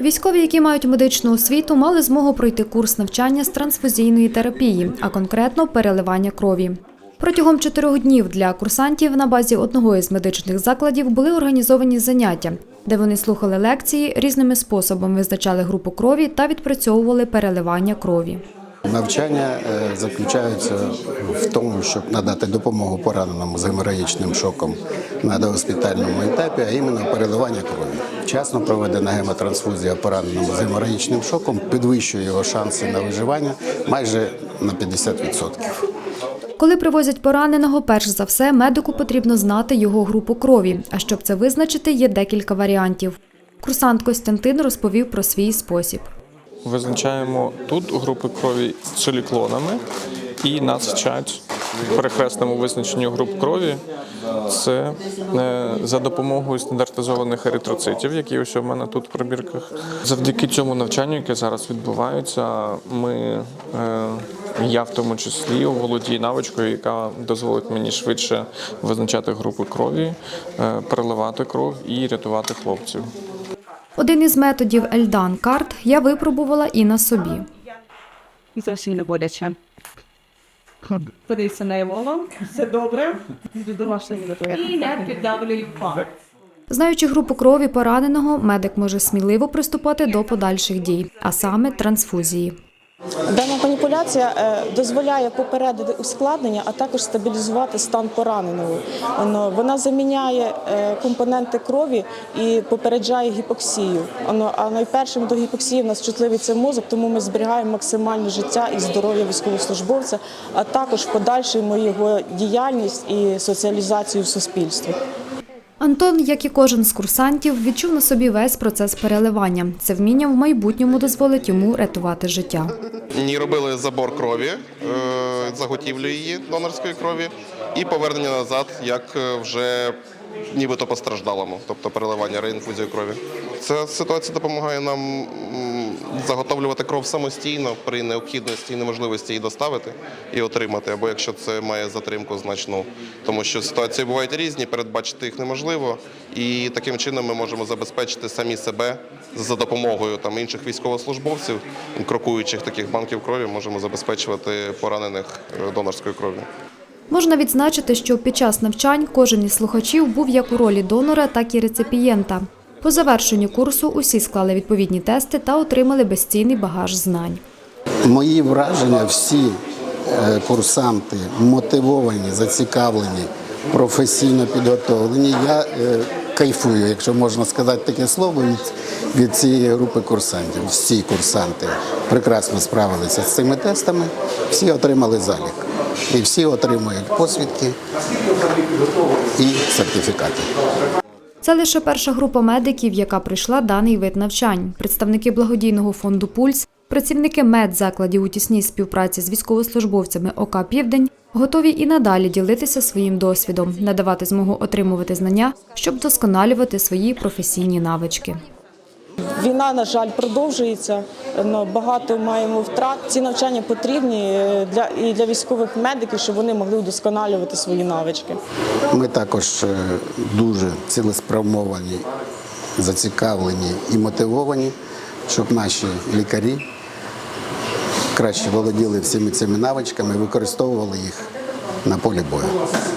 Військові, які мають медичну освіту, мали змогу пройти курс навчання з трансфузійної терапії, а конкретно переливання крові. Протягом чотирьох днів для курсантів на базі одного із медичних закладів були організовані заняття, де вони слухали лекції, різними способами визначали групу крові та відпрацьовували переливання крові. Навчання е, заключається в тому, щоб надати допомогу пораненому з геморагічним шоком на догоспітальному етапі, а іменно переливання крові. Вчасно проведена гемотрансфузія пораненому з геморагічним шоком підвищує його шанси на виживання майже на 50%. Коли привозять пораненого, перш за все медику потрібно знати його групу крові. А щоб це визначити, є декілька варіантів. Курсант Костянтин розповів про свій спосіб. Визначаємо тут групи крові соліклонами і нас вчать перехресному визначенню груп крові. Це е, за допомогою стандартизованих еритроцитів, які ось у мене тут в пробірках. Завдяки цьому навчанню, яке зараз відбувається, ми, е, я в тому числі, володію навичкою, яка дозволить мені швидше визначати групи крові, е, переливати кров і рятувати хлопців. Один із методів Ельдан карт я випробувала і на собі. Зовсім не боляче. Подивіться на Івола. Все добре. І не піддавлюю пар. Знаючи групу крові пораненого, медик може сміливо приступати до подальших дій, а саме трансфузії. Дана маніпуляція е, дозволяє попередити ускладнення, а також стабілізувати стан пораненого. Вона заміняє е, компоненти крові і попереджає гіпоксію. А найпершим до гіпоксії в нас чутливий це мозок, тому ми зберігаємо максимальне життя і здоров'я військовослужбовця, а також подальшуємо його діяльність і соціалізацію в суспільстві. Антон, як і кожен з курсантів, відчув на собі весь процес переливання. Це вміння в майбутньому дозволить йому рятувати життя. Мені робили забор крові, е, заготівлю її донорської крові, і повернення назад, як е, вже нібито постраждалому, тобто переливання реінфузію крові. Ця ситуація допомагає нам заготовлювати кров самостійно при необхідності і неможливості її доставити і отримати, або якщо це має затримку значну, тому що ситуації бувають різні, передбачити їх неможливо, і таким чином ми можемо забезпечити самі себе за допомогою там інших військовослужбовців, крокуючих таких банків крові, можемо забезпечувати поранених е, донорською кров'ю. Можна відзначити, що під час навчань кожен із слухачів був як у ролі донора, так і реципієнта. По завершенню курсу усі склали відповідні тести та отримали безцінний багаж знань. Мої враження всі е, курсанти мотивовані, зацікавлені, професійно підготовлені. Я е, кайфую, якщо можна сказати таке слово, від, від цієї групи курсантів. Всі курсанти прекрасно справилися з цими тестами, всі отримали залік. І всі отримують посвідки і сертифікати. Це лише перша група медиків, яка пройшла даний вид навчань. Представники благодійного фонду Пульс, працівники медзакладів у тісній співпраці з військовослужбовцями ОК Південь готові і надалі ділитися своїм досвідом, надавати змогу отримувати знання, щоб вдосконалювати свої професійні навички. Війна, на жаль, продовжується. Ну, Багато маємо втрат. Ці навчання потрібні е, для і для військових медиків, щоб вони могли вдосконалювати свої навички. Ми також е, дуже цілеспрямовані, зацікавлені і мотивовані, щоб наші лікарі краще володіли всіми цими навичками, використовували їх на полі бою.